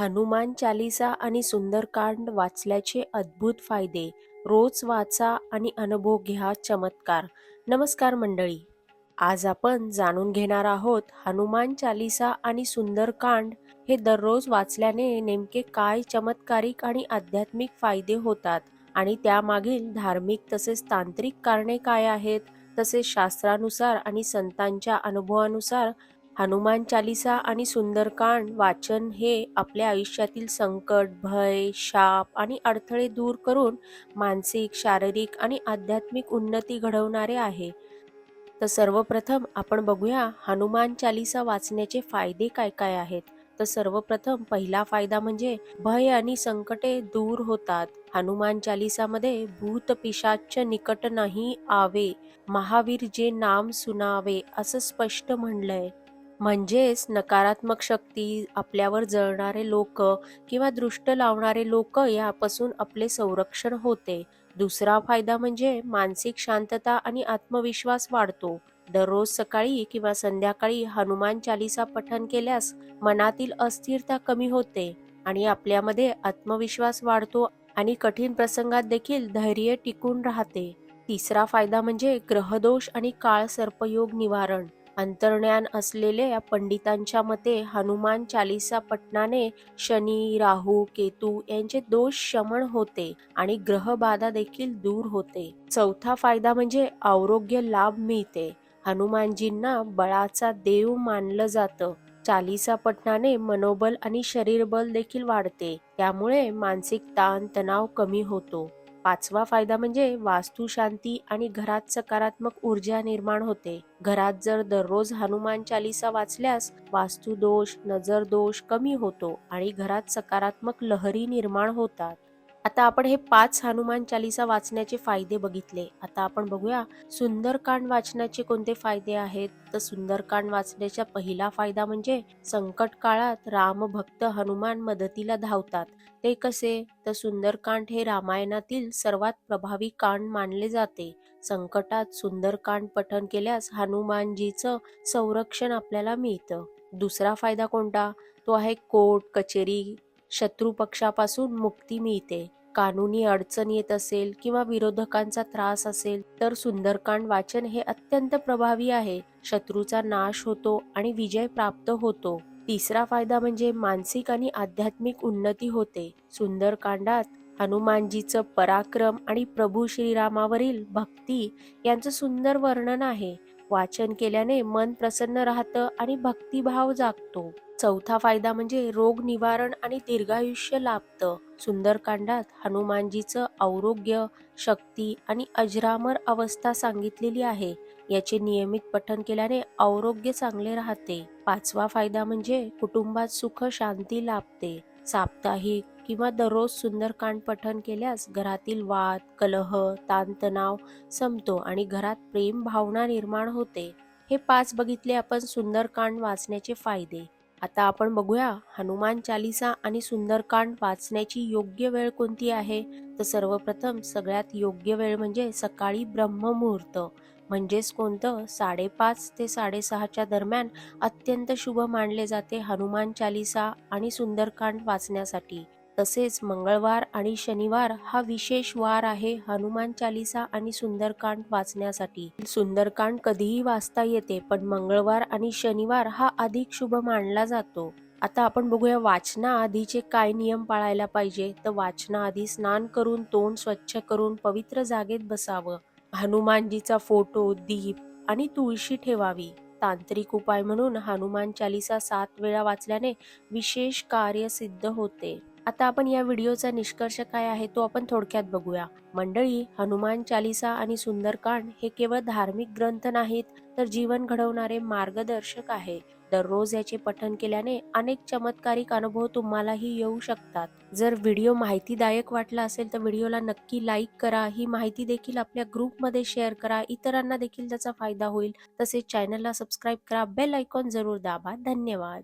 हनुमान चालिसा आणि सुंदरकांड वाचल्याचे अद्भुत फायदे. रोज वाचा आणि अनुभव घ्या चमत्कार. नमस्कार मंडळी. आज आपण जाणून घेणार आहोत हनुमान चालिसा आणि सुंदरकांड हे दररोज वाचल्याने नेमके काय चमत्कारिक आणि आध्यात्मिक फायदे होतात आणि त्यामागील धार्मिक तसेच तांत्रिक कारणे काय आहेत? तसेच शास्त्रानुसार आणि संतांच्या अनुभवानुसार हनुमान चालिसा आणि सुंदरकांड वाचन हे आपल्या आयुष्यातील संकट भय शाप आणि अडथळे दूर करून मानसिक शारीरिक आणि आध्यात्मिक उन्नती घडवणारे आहे. तर सर्वप्रथम आपण बघूया हनुमान चालिसा वाचण्याचे फायदे काय काय आहेत. तर सर्वप्रथम पहिला फायदा म्हणजे भय आणि संकटे दूर होतात. हनुमान चालिसामध्ये भूत पिशाच निकट नाही आवे. महावीर जे नाम सुनावे असं स्पष्ट म्हणलंय. म्हणजेच नकारात्मक शक्ती आपल्यावर जळणारे लोक किंवा दृष्ट लावणारे लोक यापासून आपले संरक्षण होते. दुसरा फायदा म्हणजे मानसिक शांतता आणि आत्मविश्वास वाढतो. दररोज सकाळी किंवा संध्याकाळी हनुमान चालिसा पठन केल्यास मनातील अस्थिरता कमी होते आणि आपल्यामध्ये आत्मविश्वास वाढतो आणि कठीण प्रसंगात देखील धैर्य टिकून राहते. तिसरा फायदा म्हणजे ग्रहदोष आणि काळ सर्पयोग निवारण. अंतर्ज्ञान असलेल्या पंडितांच्या मते हनुमान चालिसा पठणाने शनी राहू केतू यांचे दोष शमन होते आणि ग्रहबाधा देखील दूर होते. चौथा फायदा म्हणजे आरोग्य लाभ मिळते. हनुमानजींना बळाचा देव मानलं जातं. चालिसा पठणाने मनोबल आणि शरीरबल देखील वाढते. त्यामुळे मानसिक ताण तणाव कमी होतो. पाचवा फायदा म्हणजे वास्तू शांती आणि घरात सकारात्मक ऊर्जा निर्माण होते. घरात जर दररोज हनुमान चालिसा वाचल्यास वास्तू दोष नजर दोष कमी होतो आणि घरात सकारात्मक लहरी निर्माण होतात. आता आपण हे पाच हनुमान चालिसा वाचण्याचे फायदे बघितले. आता आपण बघूया सुंदरकांड वाचण्याचे कोणते फायदे आहेत? तर सुंदरकांड वाचण्याचा पहिला फायदा म्हणजे संकट काळात रामभक्त हनुमान मदतीला धावतात. ते कसे? तर सुंदरकांड हे रामायणातील सर्वात प्रभावी कांड मानले जाते. संकटात सुंदरकांड पठन केल्यास हनुमानजीचं संरक्षण आपल्याला मिळतं. दुसरा फायदा कोणता? तो आहे कोर्ट कचेरी शत्रू पक्षापासून मुक्ती मिळते. कानुनी अडचण येत असेल किंवा विरोधकांचा त्रास असेल तर सुंदरकांड वाचन हे अत्यंत प्रभावी आहे. शत्रूचा नाश होतो आणि विजय प्राप्त होतो. तिसरा फायदा म्हणजे मानसिक आणि आध्यात्मिक उन्नती होते. सुंदरकांडात हनुमानजीचं पराक्रम आणि प्रभू श्रीरामावरील भक्ती यांचं सुंदर वर्णन आहे. वाचन केल्याने मन प्रसन्न राहतं आणि भक्तिभाव जागतो. चौथा फायदा म्हणजे रोग निवारण आणि दीर्घायुष्य लाभतं. सुंदरकांडात हनुमानजीचं आरोग्य शक्ती आणि अजरामर अवस्था सांगितलेली आहे. याचे नियमित पठन केल्याने आरोग्य चांगले राहते. पाचवा फायदा म्हणजे कुटुंबात सुख शांती लाभते. साप्ताहिक किंवा दररोज सुंदरकांड पठन केल्यास घरातील वाद कलह ताणतणाव संपतो आणि घरात प्रेम भावना निर्माण होते. हे पाच बघितले आपण सुंदरकांड वाचण्याचे फायदे. आता आपण बघूया हनुमान चालिसा आणि सुंदरकांड वाचण्याची योग्य वेळ कोणती आहे? तर सर्वप्रथम सगळ्यात योग्य वेळ म्हणजे सकाळी ब्रह्ममुहूर्त. म्हणजेच कोणतं? साडेपाच ते साडेसहाच्या दरम्यान अत्यंत शुभ मानले जाते हनुमान चालिसा आणि सुंदरकांड वाचण्यासाठी. तसेच मंगळवार आणि शनिवार हा विशेष वार आहे हनुमान चालिसा आणि सुंदरकांड वाचण्यासाठी. सुंदरकांड कधीही वाचता येते पण मंगळवार आणि शनिवार हा अधिक शुभ मानला जातो. आता आपण बघूया वाचनाआधीचे काय नियम पाळायला पाहिजे. तर वाचनाआधी स्नान करून तोंड स्वच्छ करून पवित्र जागेत बसावं. हनुमानजीचा फोटो दीप आणि तुळशी ठेवावी. तांत्रिक उपाय म्हणून हनुमान चालिसा सात वेळा वाचल्याने विशेष कार्य सिद्ध होते. आता आपण या व्हिडिओचा निष्कर्ष काय आहे तो आपण थोडक्यात बघूया. मंडळी हनुमान चालिसा आणि सुंदरकांड हे केवळ धार्मिक ग्रंथ नाहीत तर जीवन घडवणारे मार्गदर्शक आहे. दररोज याचे पठन केल्याने अनेक चमत्कारिक अनुभव तुम्हालाही येऊ शकतात. जर व्हिडिओ माहितीदायक वाटला असेल तर व्हिडिओला नक्की लाईक करा. ही माहिती देखील आपल्या ग्रुपमध्ये शेअर करा. इतरांना देखील त्याचा फायदा होईल. तसेच चॅनलला सबस्क्राईब करा. बेल आयकॉन जरूर दाबा. धन्यवाद.